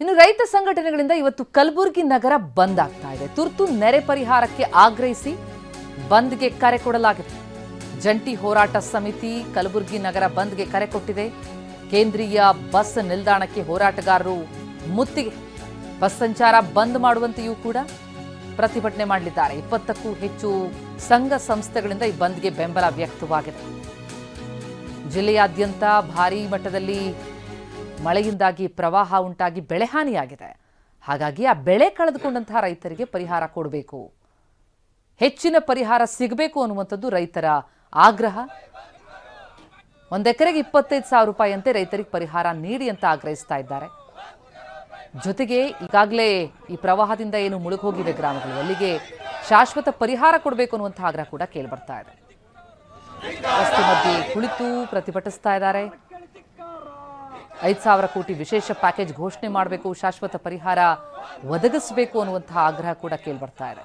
ಇನ್ನು ರೈತ ಸಂಘಟನೆಗಳಿಂದ ಇವತ್ತು ಕಲಬುರಗಿ ನಗರ ಬಂದ್ ಆಗ್ತಾ ಇದೆ. ತುರ್ತು ನೆರೆ ಪರಿಹಾರಕ್ಕೆ ಆಗ್ರಹಿಸಿ ಬಂದ್ಗೆ ಕರೆ ಕೊಡಲಾಗಿದೆ. ಜಂಟಿ ಹೋರಾಟ ಸಮಿತಿ ಕಲಬುರಗಿ ನಗರ ಬಂದ್ಗೆ ಕರೆ ಕೊಟ್ಟಿದೆ. ಕೇಂದ್ರೀಯ ಬಸ್ ನಿಲ್ದಾಣಕ್ಕೆ ಹೋರಾಟಗಾರರು ಮುತ್ತಿಗೆ. ಬಸ್ ಸಂಚಾರ ಬಂದ್ ಮಾಡುವಂತೆಯೂ ಕೂಡ ಪ್ರತಿಭಟನೆ ಮಾಡಲಿದ್ದಾರೆ. ಇಪ್ಪತ್ತಕ್ಕೂ ಹೆಚ್ಚು ಸಂಘ ಸಂಸ್ಥೆಗಳಿಂದ ಈ ಬಂದ್ಗೆ ಬೆಂಬಲ ವ್ಯಕ್ತವಾಗಿದೆ. ಜಿಲ್ಲೆಯಾದ್ಯಂತ ಭಾರೀ ಮಟ್ಟದಲ್ಲಿ ಮಳೆಯಿಂದಾಗಿ ಪ್ರವಾಹ ಉಂಟಾಗಿ ಬೆಳೆಹಾನಿಯಾಗಿದೆ ಹಾಗಾಗಿ ಆ ಬೆಳೆ ಕಳೆದುಕೊಂಡಂತಹ ರೈತರಿಗೆ ಪರಿಹಾರ ಕೊಡಬೇಕು. ಹೆಚ್ಚಿನ ಪರಿಹಾರ ಸಿಗಬೇಕು ಅನ್ನುವಂಥದ್ದು ರೈತರ ಆಗ್ರಹ. ಒಂದು ಎಕರೆಗೆ ಇಪ್ಪತ್ತೈದು ಸಾವಿರ ರೂಪಾಯಿಯಂತೆ ರೈತರಿಗೆ ಪರಿಹಾರ ನೀಡಿ ಅಂತ ಆಗ್ರಹಿಸ್ತಾ ಇದ್ದಾರೆ. ಜೊತೆಗೆ ಈಗಾಗಲೇ ಈ ಪ್ರವಾಹದಿಂದ ಏನು ಮುಳುಗೋಗಿವೆ ಗ್ರಾಮಗಳು, ಅಲ್ಲಿಗೆ ಶಾಶ್ವತ ಪರಿಹಾರ ಕೊಡಬೇಕು ಅನ್ನುವಂಥ ಆಗ್ರಹ ಕೂಡ ಕೇಳಿಬರ್ತಾ ಇದೆ. ರಸ್ತೆ ಮಧ್ಯೆ ಕುಳಿತು ಪ್ರತಿಭಟಿಸ್ತಾ ಇದ್ದಾರೆ. ಐದು ಸಾವಿರ ಕೋಟಿ ವಿಶೇಷ ಪ್ಯಾಕೇಜ್ ಘೋಷಣೆ ಮಾಡಬೇಕು, ಶಾಶ್ವತ ಪರಿಹಾರ ಒದಗಿಸಬೇಕು ಅನ್ನುವಂತಹ ಆಗ್ರಹ ಕೂಡ ಕೇಳಿಬರ್ತಾ ಇದೆ.